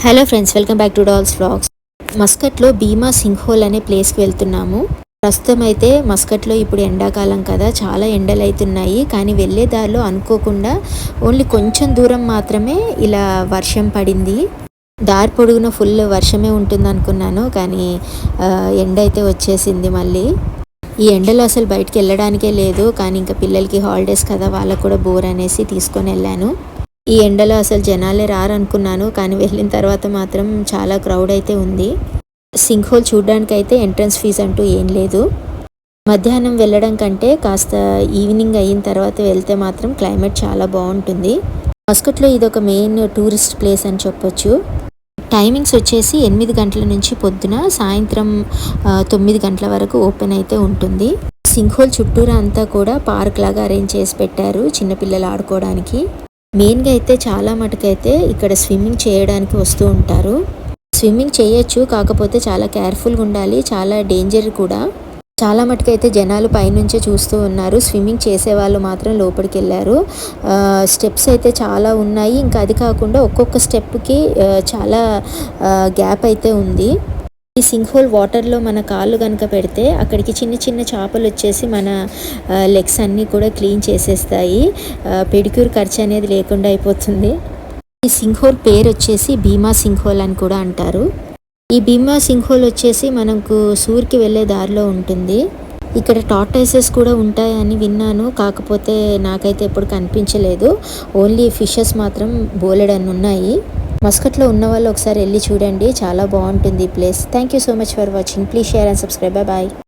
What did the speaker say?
Hello friends welcome back to dolls vlogs మస్కట్లో Bimmah sinkhole అనే ప్లేస్కి వెళ్తున్నాము. ప్రస్తుతం అయితే మస్కట్లో ఇప్పుడు ఎండాకాలం కదా చాలా ఎండలు అవుతున్నాయి కానీ వెళ్ళే దారిలో అనుకోకుండా ఓన్లీ కొంచెం దూరం మాత్రమే ఇలా వర్షం పడింది. దారి పొడుగున ఫుల్ వర్షమే ఉంటుంది అనుకున్నాను కానీ ఎండ అయితే వచ్చేసింది మళ్ళీ. ఈ ఎండలో అసలు బయటికి వెళ్ళడానికే లేదు కానీ ఇంకా పిల్లలకి హాలిడేస్ కదా వాళ్ళకు కూడా బోర్ అనేసి తీసుకొని వెళ్ళాను. ఈ ఎండలో అసలు జనాలే రారనుకున్నాను కానీ వెళ్ళిన తర్వాత మాత్రం చాలా క్రౌడ్ అయితే ఉంది. సింక్ హోల్ చూడడానికి అయితే ఎంట్రన్స్ ఫీజు అంటూ ఏం లేదు. మధ్యాహ్నం వెళ్ళడం కంటే కాస్త ఈవినింగ్ అయిన తర్వాత వెళ్తే మాత్రం క్లైమేట్ చాలా బాగుంటుంది. మస్కట్లో ఇది ఒక మెయిన్ టూరిస్ట్ ప్లేస్ అని చెప్పొచ్చు. టైమింగ్స్ వచ్చేసి ఎనిమిది గంటల నుంచి పొద్దున సాయంత్రం తొమ్మిది గంటల వరకు ఓపెన్ అయితే ఉంటుంది. సింహోల్ చుట్టూరా అంతా కూడా పార్క్ లాగా అరేంజ్ చేసి పెట్టారు చిన్నపిల్లలు ఆడుకోవడానికి. మెయిన్గా అయితే చాలా మటుకైతే ఇక్కడ స్విమ్మింగ్ చేయడానికి వస్తూ ఉంటారు. స్విమ్మింగ్ చేయొచ్చు కాకపోతే చాలా కేర్ఫుల్గా ఉండాలి చాలా డేంజర్ కూడా. చాలా మటుకైతే జనాలు పైనుంచే చూస్తూ ఉన్నారు. స్విమ్మింగ్ చేసే వాళ్ళు మాత్రం లోపలికి వెళ్ళారు స్టెప్స్ అయితే చాలా ఉన్నాయి. ఇంకా అది కాకుండా ఒక్కొక్క స్టెప్కి చాలా గ్యాప్ అయితే ఉంది. ఈ సింక్ హోల్ వాటర్లో మన కాళ్ళు కనుక పెడితే అక్కడికి చిన్న చిన్న చేపలు వచ్చేసి మన లెగ్స్ అన్నీ కూడా క్లీన్ చేసేస్తాయి. పెడిక్యూర్ ఖర్చు అనేది లేకుండా అయిపోతుంది. ఈ సింక్ హోల్ పేరు వచ్చేసి భీమా సింక్ హోల్ అని కూడా అంటారు. ఈ భీమా సింక్ హోల్ వచ్చేసి మనకు సూర్కి వెళ్ళే దారిలో ఉంటుంది. ఇక్కడ టార్టైసెస్ కూడా ఉంటాయని విన్నాను. కాకపోతే నాకైతే ఎప్పుడు కనిపించలేదు. ఓన్లీ ఫిషెస్ మాత్రం బోలెడన్ని ఉన్నాయి మస్కట్లో ఉన్న వాళ్ళు ఒకసారి వెళ్ళి చూడండి. చాలా బాగుంటుంది ఈ place. Thank you so much for watching please share and subscribe bye